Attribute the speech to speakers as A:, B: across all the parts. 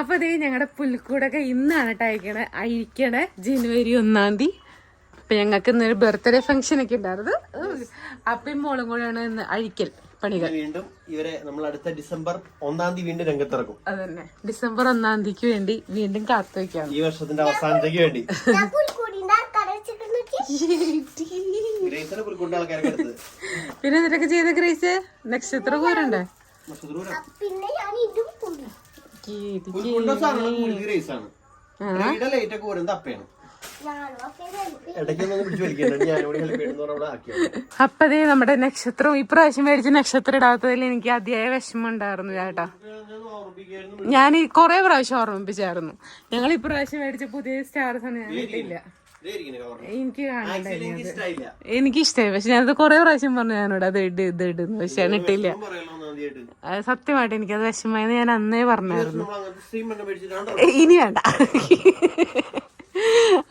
A: അപ്പൊ അതേ ഞങ്ങളുടെ പുൽക്കൂടൊക്കെ ഇന്നാണ് കേട്ടോ അയക്കണേ ജനുവരി ഒന്നാം തീയതി അപ്പൊ ഞങ്ങൾക്ക് ഇന്നൊരു ബർത്ത്ഡേ ഫംഗ്ഷൻ ഒക്കെ ഉണ്ടായിരുന്നു അപ്പയും മോളും കൂടെയാണ് ഇന്ന് അഴിക്കൽ പണികൾ വീണ്ടും
B: ഇവരെ നമ്മൾ അടുത്ത ഡിസംബർ ഒന്നാം തീയതി വീണ്ടും രംഗത്തിറക്കും
A: അതന്നെ ഡിസംബർ ഒന്നാം തീയതിക്ക് വേണ്ടി വീണ്ടും കാത്തു വെക്കാം
B: ഈ വർഷത്തിന്റെ അവസാനത്തേക്ക് വേണ്ടി
A: പിന്നെ എന്തൊക്കെ ചെയ്ത ഗ്രേസ് നക്ഷത്ര പോരണ്ടേ പിന്നെ അപ്പതേ നമ്മുടെ നക്ഷത്രം ഇപ്രാവശ്യം മേടിച്ച നക്ഷത്രം ഇടാത്തതിൽ എനിക്ക് അതിയായ വിഷമം ഉണ്ടായിരുന്നു ചേട്ടാ ഞാൻ ഈ കുറെ പ്രാവശ്യം ഓർമ്മിപ്പിച്ചായിരുന്നു ഞങ്ങൾ ഇപ്രാവശ്യം മേടിച്ച പുതിയ സ്റ്റാർസ് ഒന്നും ഞാൻ എനിക്ക് കാണാൻ എനിക്കിഷ്ടായി പക്ഷെ ഞാനത് കൊറേ പ്രാവശ്യം പറഞ്ഞു ഞാനിവിടെ അത് ഇട് ഇത് ഇടുന്നു പക്ഷെ ഞാൻ ഇട്ടില്ല സത്യമായിട്ട് എനിക്കത് വിഷമമായെന്ന് ഞാൻ അന്നേ പറഞ്ഞായിരുന്നു ഇനി വേണ്ട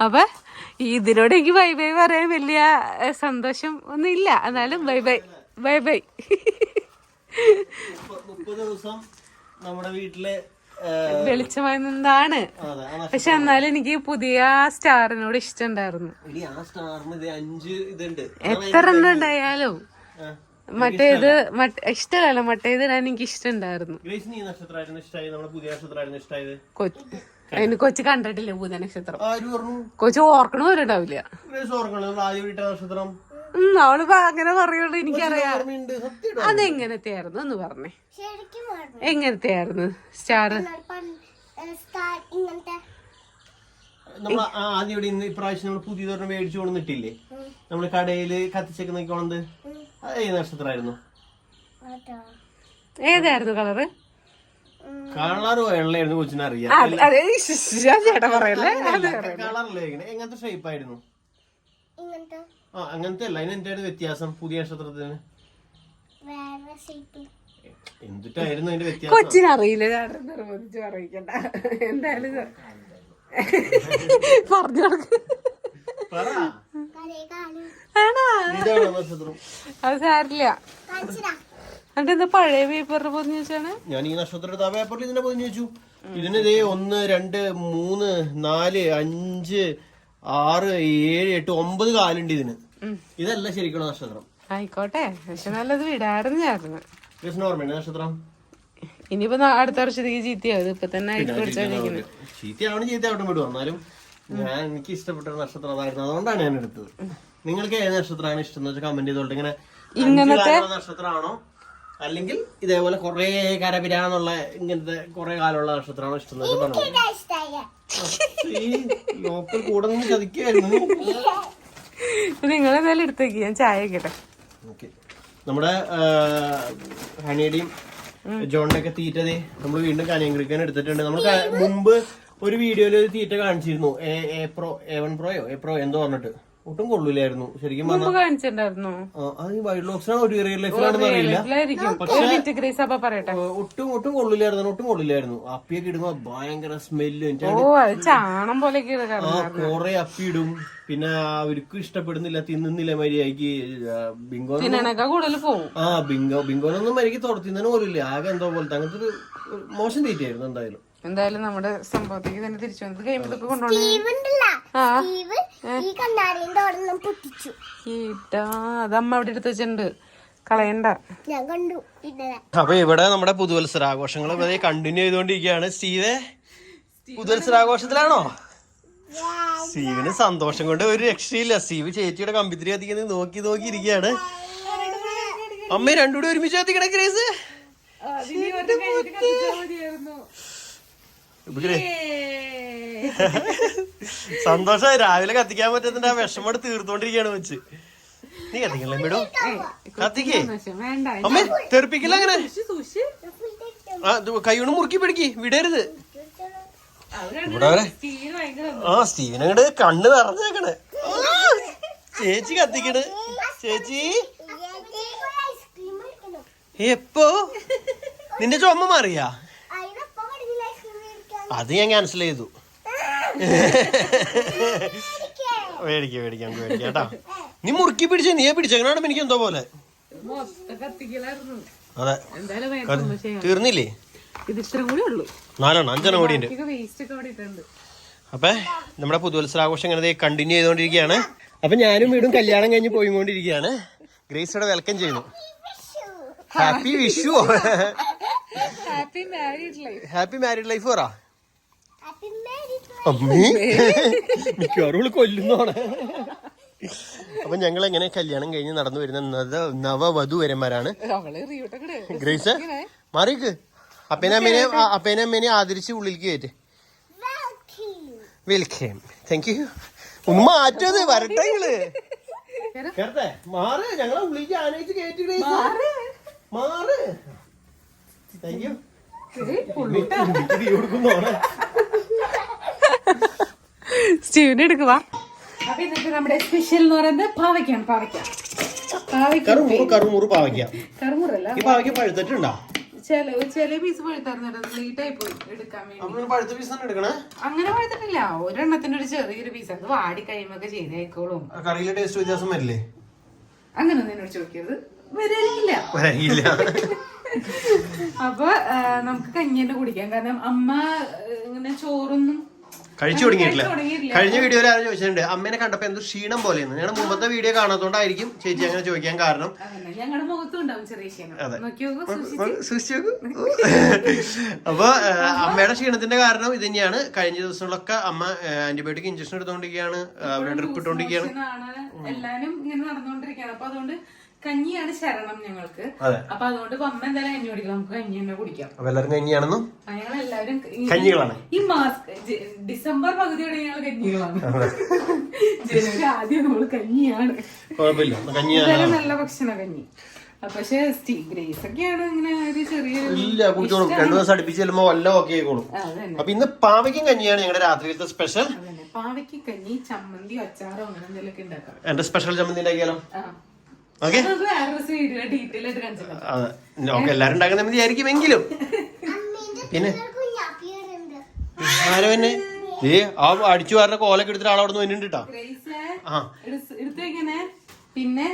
A: അപ്പൊ ഇതിനോട് എനിക്ക് ബൈ ബൈ പറയാൻ വലിയ സന്തോഷം ഒന്നും ഇല്ല എന്നാലും ബൈ ബൈ ബൈ ബൈ
B: ദിവസം നമ്മുടെ വീട്ടിലെ
A: വെളിച്ചമായി നിന്നാണ് പക്ഷെ എന്നാലും എനിക്ക് പുതിയ സ്റ്റാറിനോട് ഇഷ്ടമുണ്ടായിരുന്നു എത്ര എണ്ണം ഉണ്ടായാലും മറ്റേത് ഇഷ്ടമല്ല മറ്റേത് ഞാൻ എനിക്ക് ഇഷ്ടമുണ്ടായിരുന്നു അതിന് കൊച്ചു കണ്ടിട്ടില്ല ഭൂത നക്ഷത്രം കൊച്ചു ഓർക്കണ പോലും ഉണ്ടാവില്ല അവള് അങ്ങനെ പറയുള്ളൂ എനിക്കറിയാം അതെങ്ങനത്തെ ആയിരുന്നു എന്ന് പറഞ്ഞേ എങ്ങനത്തെ ആയിരുന്നു സ്റ്റാർ
B: ആദ്യം ഇവിടെ ഇന്ന് ഇപ്രാവശ്യം നമ്മൾ പുതിയതൊരെണ്ണം മേടിച്ചു കൊണ്ടിട്ടില്ലേ നമ്മള് കടയില് കത്തിച്ചൊക്കെ നോക്കിക്കോണത് ഏതായിരുന്നു കളറ് കളറ് വെള്ളയായിരുന്നു കൊച്ചിനെ
A: അറിയാം പറയല്ലേ
B: കളറല്ലേ ഷേപ്പ് ആയിരുന്നു ആ അങ്ങനത്തെ അല്ല അതിന് എന്തായിരുന്നു വ്യത്യാസം പുതിയ നക്ഷത്രത്തിന്
A: എന്തിട്ടായിരുന്നു അതിന്റെ വ്യത്യാസം കൊച്ചിനറിയില്ല ചേട്ടൻ നിർബന്ധിച്ച് എന്തായാലും പറഞ്ഞു പഴയ പേപ്പറിൽ പൊതിഞ്ഞു വെച്ചാണ്
B: ഞാൻ ഈ നക്ഷത്രത്തെ ആ പേപ്പറിൽ ഇതിനെ പൊതിഞ്ഞു വെച്ചു ഇതിന് ഒന്ന് രണ്ട് മൂന്ന് നാല് അഞ്ച് ആറ് ഏഴ് എട്ട് ഒമ്പത് കാലുണ്ട് ഇതിന് ഇതല്ല ശരിക്കുള്ള നക്ഷത്രം
A: ആയിക്കോട്ടെ പക്ഷെ നല്ലത് വിടായിരുന്നു
B: ഓർമ്മയുണ്ട് നക്ഷത്രം
A: ഇനിയിപ്പോ അടുത്ത വർഷത്തേക്ക് ചീത്തയാവും ഇപ്പൊ തന്നെ
B: ചീത്തയാവണം ചീത്തയാവണം വിടും എന്നാലും ഞാൻ എനിക്ക് ഇഷ്ടപ്പെട്ട ഒരു നക്ഷത്രം അതുകൊണ്ടാണ് ഞാൻ എടുത്തത് നിങ്ങൾക്ക് ഏത് നക്ഷത്രമാണ് ഇഷ്ടം എന്ന് വെച്ചാൽ കമന്റ് ചെയ്തോളൂ ഇങ്ങനെ
A: ഇങ്ങനത്തെ നക്ഷത്രമാണോ
B: അല്ലെങ്കിൽ ഇതേപോലെ കൊറേ കരപിരാന്നുള്ള ഇങ്ങനത്തെ കൊറേ കാലമുള്ള നക്ഷത്രമാണോ ഇഷ്ടം എന്ന് ലോക്കൽ കൂടെ ചതിക്കായിരുന്നു
A: നിങ്ങൾ എന്തായാലും എടുത്തേക്ക് ഞാൻ ചായ കേട്ടെ
B: നമ്മുടെ ഹണിയുടെയും ജോണിന്റെ ഒക്കെ തീറ്റതേ നമ്മൾ വീണ്ടും കനിയൻ എടുത്തിട്ടുണ്ട് നമ്മൾ മുമ്പ് ഒരു വീഡിയോയിൽ ഒരു തീറ്റ കാണിച്ചിരുന്നു A A pro A one പ്രോയോ എ പ്രോ എന്തോ പറഞ്ഞിട്ട് ഒട്ടും കൊള്ളൂലായിരുന്നു ശരിക്കും ഒരു ഒട്ടും ഒട്ടും കൊള്ളൂലായിരുന്നു ഒട്ടും കൊള്ളില്ലായിരുന്നു അപ്പിയൊക്കെ ഇടുമ്പോ ഭയങ്കര സ്മെല്ലും കൊറേ അപ്പി ഇടും പിന്നെ അവർക്കും ഇഷ്ടപ്പെടുന്നില്ല തിന്നുന്നില്ല മര്യാദക്ക് ബിങ്കോ ആ ബിങ്കോ ബിങ്കോനൊന്നും മര്യാദക്ക് തുറത്തിന്നതിന് പോലില്ല ആകെ എന്തോ പോലത്തെ അങ്ങനത്തെ ഒരു മോശം തീറ്റയായിരുന്നു എന്തായാലും
A: എന്തായാലും നമ്മുടെ സംഭവത്തേക്ക് തന്നെ തിരിച്ചു വന്നത് കഴിയുമ്പോ ഇതൊക്കെ കൊണ്ടുപോകണം അമ്മ അവിടെ എടുത്ത് വെച്ചിട്ടുണ്ട് കളയണ്ട
B: അപ്പൊ ഇവിടെ നമ്മുടെ പുതുവത്സരാഘോഷങ്ങൾ കണ്ടിന്യൂ ചെയ്തുകൊണ്ടിരിക്കുകയാണ് സ്റ്റീവേ പുതുവത്സരാഘോഷത്തിലാണോ സ്റ്റീവിന് സന്തോഷം കൊണ്ട് ഒരു രക്ഷയില്ല സ്റ്റീവ് ചേച്ചിയുടെ കമ്പിത്തിരി കത്തിക്കുന്നത് നോക്കി നോക്കി ഇരിക്കുകയാണ് അമ്മ രണ്ടുകൂടി ഒരുമിച്ച് കത്തിക്കണേ ക്രേസ് സന്തോഷം രാവിലെ കത്തിക്കാൻ പറ്റത്തിന്റെ ആ കൂടെ തീർത്തോണ്ടിരിക്കാണ് വെച്ച് നീ കത്തിക്കല്ലേ മേഡം കത്തിക്കേ അമ്മ തെറിപ്പിക്കില്ല അങ്ങനെ കൈകൊണ്ട് മുറുക്കി പിടിക്ക് വിടരുത് ഇവിടെ ആ സ്റ്റീവൻ അങ്ങോട്ട് കണ്ണ് നിറഞ്ഞേക്കണേ ചേച്ചി കത്തിക്കണ് ചേച്ചി എപ്പോ നിന്റെ ചുമ മാറിയാ അത് ഞാൻ ക്യാൻസൽ ചെയ്തു മേടിക്കാം മേടിക്കാം നമുക്ക് കേട്ടോ നീ മുറുക്കി പിടിച്ച നീയെ പിടിച്ചെങ്ങനെയാണ് എനിക്ക് എന്തോ പോലെ അതെ തീർന്നില്ലേ നാലെണ്ണം അഞ്ചെണ്ണം കൂടി അപ്പൊ നമ്മുടെ പുതുവത്സരാഘോഷം ഇങ്ങനെ കണ്ടിന്യൂ ചെയ്തുകൊണ്ടിരിക്കുകയാണ് അപ്പൊ ഞാനും വീടും കല്യാണം കഴിഞ്ഞ് പോയിക്കൊണ്ടിരിക്കുകയാണ് ഗ്രേസ് ഇവിടെ വെൽക്കം ചെയ്യുന്നു happy Vishu
A: happy married life
B: happy married life പറ അമ്മീ മിക്കവാറും കൊല്ലുന്നോണ അപ്പൊ ഞങ്ങൾ എങ്ങനെ കല്യാണം കഴിഞ്ഞ് നടന്നു വരുന്ന നവവധുവരന്മാരാണ് ഗ്രേസ് മാറിക്ക് അപ്പേനമ്മേനെ അപ്പേനമ്മേനെ ആദരിച്ച് ഉള്ളിലേക്ക് കയറ്റ് വെൽക്കം താങ്ക് യു ഒന്ന് മാറ്റത് വരട്ടെ നിങ്ങള് മാറ് ഞങ്ങളെ ഉള്ളിലേക്ക് ആനയിച്ച് കയറ്റി മാറ്
A: താങ്ക് യു കൊടുക്കുന്നോണേ സ്റ്റീവിനെ എടുക്കുക ഇന്നത്തെ നമ്മുടെ സ്പെഷ്യൽ എന്ന് പറയുന്നത് പാവയ്ക്കാണ് പാവയ്ക്ക എടുക്കാൻ
B: വേണ്ടി പഴുത്ത
A: അങ്ങനെ പഴുത്തിട്ടില്ല ഒരെണ്ണത്തിന്റെ ഒരു ചെറിയൊരു പീസ് അത് വാടി കഴിയുമ്പോ ശരിയായിക്കോളും
B: കറിയിലെ ടേസ്റ്റ് വ്യത്യാസം വരില്ലേ
A: അങ്ങനെ എന്നോട് ചോദിക്കരുത് വരില്ല അപ്പൊ നമുക്ക് കഞ്ഞിന്റെ കുടിക്കാം കാരണം അമ്മ ഇങ്ങനെ ചോറൊന്നും
B: കഴിച്ചു തുടങ്ങിയിട്ടില്ല കഴിഞ്ഞ വീഡിയോയിൽ ആരും ചോദിച്ചിട്ടുണ്ട് അമ്മേനെ കണ്ടപ്പോ എന്തോ ക്ഷീണം പോലെ ഞങ്ങളുടെ മുമ്പത്തെ വീഡിയോ കാണാത്തോണ്ടായിരിക്കും ചേച്ചി അങ്ങനെ ചോദിക്കാൻ കാരണം അതെ അപ്പൊ അമ്മയുടെ ക്ഷീണത്തിന്റെ കാരണം ഇത് തന്നെയാണ് കഴിഞ്ഞ ദിവസങ്ങളിലൊക്കെ അമ്മ ആന്റിബയോട്ടിക് ഇഞ്ചക്ഷൻ എടുത്തോണ്ടിരിക്കുകയാണ് ഡ്രിപ്പ് ഇട്ടോണ്ടിരിക്കുകയാണ്
A: എല്ലാരും ഇങ്ങനെ നടന്നുകൊണ്ടിരിക്കുകയാണ് അപ്പൊ അതുകൊണ്ട് കഞ്ഞിയാണ് ശരണം ഞങ്ങൾക്ക് അപ്പൊ അതുകൊണ്ട് അമ്മ എന്തായാലും കഞ്ഞി കുടിക്കാം നമുക്ക് കഞ്ഞി തന്നെ കുടിക്കാം
B: അപ്പൊ എല്ലാവരും കഞ്ഞിയാണെന്നും
A: ഞങ്ങൾ എല്ലാവരും കഞ്ഞികളാണ് ഈ മാസ്ക് ഡിസംബർ പകുതിയോടെ ഞങ്ങൾ കഞ്ഞികളാണ് ജനുവരി ആദ്യം നമ്മൾ കഞ്ഞിയാണ് നല്ല ഭക്ഷണ കഞ്ഞി പക്ഷേ ഗ്രേസ് ഒക്കെയാണ് ഇങ്ങനെ ചെറിയ
B: ഇല്ല കുടിച്ചോളും രണ്ടു ദിവസം അടുപ്പിച്ച് വല്ല ഓക്കെ ആയിക്കോളും അപ്പൊ ഇന്ന് പാവയ്ക്കും കഞ്ഞിയാണ് ഞങ്ങളുടെ രാത്രിയിലത്തെ സ്പെഷ്യൽ
A: പാവയ്ക്ക് കഞ്ഞി ചമ്മന്തി അച്ചാറോ അങ്ങനെ എന്തെങ്കിലും
B: എന്റെ സ്പെഷ്യൽ ചമ്മന്തി ഉണ്ടാക്കിയാലോ ഓക്കെ എല്ലാരും ഉണ്ടാക്കുന്ന വിചാരിക്കും എങ്കിലും പിന്നെ ആരോ എന്നെ ഏ ആ അടിച്ചു വാറിന്റെ കോലൊക്കെ എടുത്തിട്ട് ആളവിടെ നിന്ന് വന്നിട്ടാ
A: ആ പിന്നെ പിന്നെ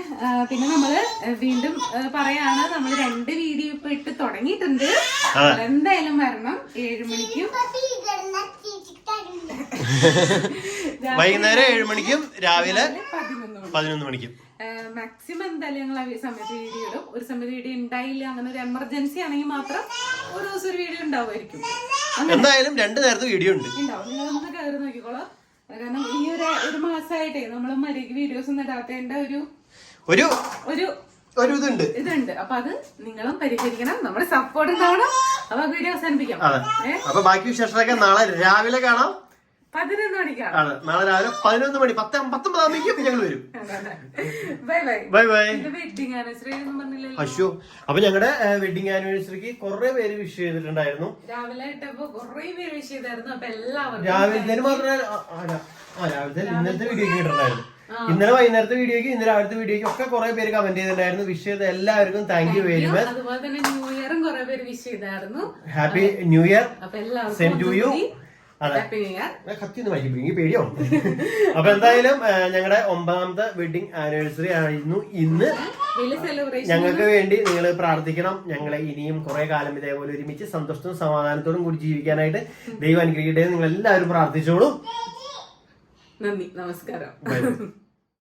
A: നമ്മള് വീണ്ടും പറയാണ് നമ്മൾ രണ്ട് വീഡിയോ ഇപ്പൊ ഇട്ട് തുടങ്ങിയിട്ടുണ്ട് എന്തായാലും വരണം ഏഴു മണിക്കും
B: വൈകുന്നേരം ഏഴുമണിക്കും രാവിലെ പതിനൊന്ന് മണിക്കും
A: മാക്സിമം എന്തായാലും ഞങ്ങൾ ആ സമയത്ത് വീഡിയോ ഇടും ഒരു സമയത്ത് വീഡിയോ ഉണ്ടായില്ല അങ്ങനെ ഒരു എമർജൻസി ആണെങ്കിൽ മാത്രം ഒരു ദിവസം ഒരു വീഡിയോ ഉണ്ടാവുമായിരിക്കും
B: എന്തായാലും രണ്ട് നേരത്തെ വീഡിയോ ഉണ്ട്
A: ഉണ്ടാവും നിങ്ങളൊന്ന് കയറി നോക്കിക്കോളാം കാരണം ഈ ഒരു ഒരു മാസമായിട്ടേ നമ്മൾ മര്യാദക്ക് വീഡിയോസ് ഒന്നും ഇടാത്തേണ്ട ഒരു
B: ഒരു ഒരു ഒരു ഇതുണ്ട്
A: ഇതുണ്ട് അപ്പൊ അത് നിങ്ങളും പരിഹരിക്കണം നമ്മുടെ സപ്പോർട്ട് ഉണ്ടാവണം അപ്പൊ വീഡിയോ അവസാനിപ്പിക്കാം
B: അപ്പൊ ബാക്കി വിശേഷങ്ങളൊക്കെ നാളെ രാവിലെ കാണാം നാളെ രാവിലെ പതിനൊന്ന് മണി പത്ത് പത്തൊമ്പതാകുമ്പോഴേക്കും ഞങ്ങൾ വരും bye bye bye bye
A: anniversary
B: അപ്പൊ ഞങ്ങളുടെ വെഡിങ് ആനിവേഴ്സറിക്ക് കുറെ പേര് വിഷ് ചെയ്തിട്ടുണ്ടായിരുന്നു
A: രാവിലെ കുറേ പേര്
B: രാവിലത്തെ മാത്രമല്ല ആ, ഇന്നലത്തെ വീഡിയോ കിട്ടുന്നുണ്ടായിരുന്നു ഇന്നലെ വൈകുന്നേരത്തെ വീഡിയോക്ക് ഇന്നലെ രാവിലത്തെ വീഡിയോക്ക് ഒക്കെ കുറെ പേര് കമന്റ് ചെയ്തിട്ടുണ്ടായിരുന്നു വിഷ് ചെയ്ത എല്ലാവർക്കും താങ്ക് യു വെരി മച്ച്
A: അതുപോലെ തന്നെ ന്യൂ ഇയറും കുറെ പേര് വിഷ് ചെയ്തായിരുന്നു
B: ഹാപ്പി ന്യൂ ഇയർ എല്ലാവർക്കും സെൻഡ് ടു യു കത്തി പേടിയോ അപ്പൊ എന്തായാലും ഞങ്ങളുടെ ഒമ്പതാമത്തെ വെഡിങ് ആനിവേഴ്സറി ആയിരുന്നു ഇന്ന് ഞങ്ങൾക്ക് വേണ്ടി നിങ്ങൾ പ്രാർത്ഥിക്കണം ഞങ്ങളെ ഇനിയും കുറെ കാലം ഇതേപോലെ ഒരുമിച്ച് സന്തോഷത്തോടും സമാധാനത്തോടും കൂടി ജീവിക്കാനായിട്ട് ദൈവം അനുഗ്രഹിക്കട്ടെ നിങ്ങൾ എല്ലാവരും പ്രാർത്ഥിച്ചോളൂ
A: നന്ദി നമസ്കാരം